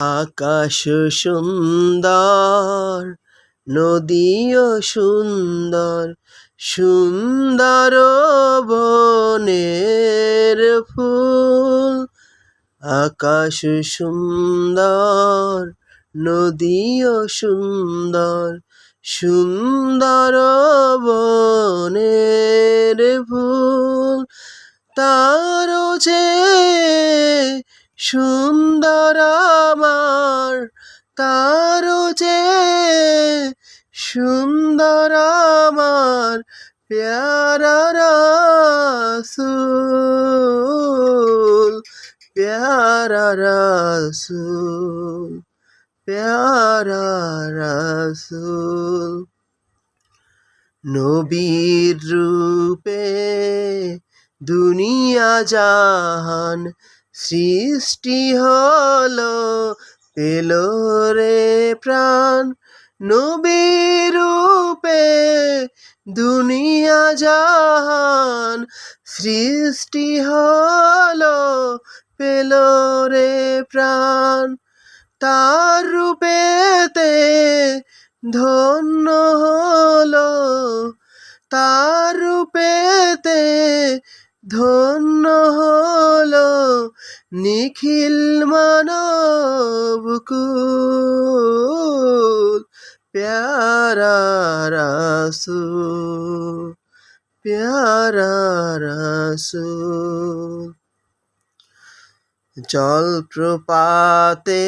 আকাশ সুন্দর, নদীও সুন্দর সুন্দর বনের ফুল। আকাশ সুন্দর, নদীও সুন্দর সুন্দর বনের ফুল। তারও যে সুন্দর আমার তারও যে সুন্দর আমার প্যারা রাসুল প্যারা নবীর রূপে দুনিয়া জাহান সৃষ্টি হলো, পেল রে প্রাণ। নবীর রূপে দুনিয়া জাহান, সৃষ্টি হলো, পেল রে প্রাণ। তার রূপেতে ধন্য নিখিল মানব কুল, প্যারা রাসুল প্যারা রাসুল। জল প্রপাতে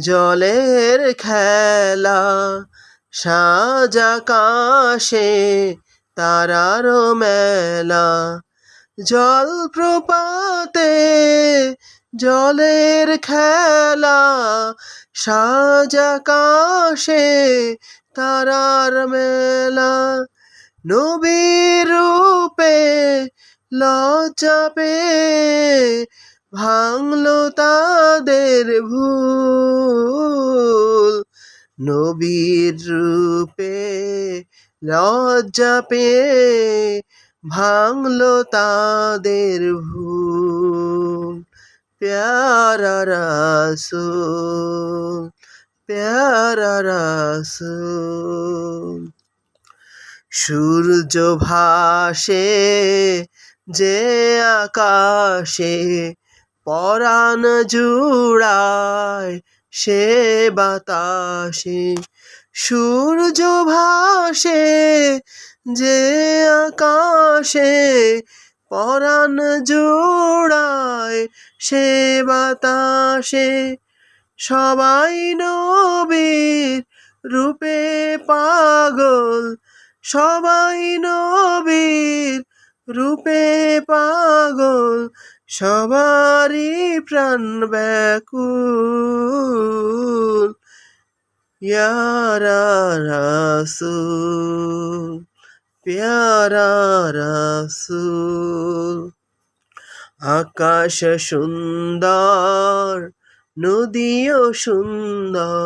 জলের খেলা, সাজা কাশে তারার মেলা জল প্রপাতে, জলের খেলা সাজা কাশে তারার মেলা নবীর রূপে লজ্জা পেয়ে ভাঙলো তাদের ভুল। নবীর রূপে লজ্জা পেয়ে ভাঙলো তাদের ভুল। প্যারা রাসুল প্যারা রাসুল। সূর্য ভাসে যে আকাশে, পরাণ জুড়ায় সে বাতাসে। সূর্য ভাসে যে আকাশে পরাণ জোড়ায় সে বাতাসে সবাই নবীর রূপে পাগল, সবাই নবীর রূপে পাগল, সবারই প্রাণ ব্যাকুল। ইয়ারা রাসুল। প্যারা রাসুল আকাশ সুন্দর নদীও সুন্দর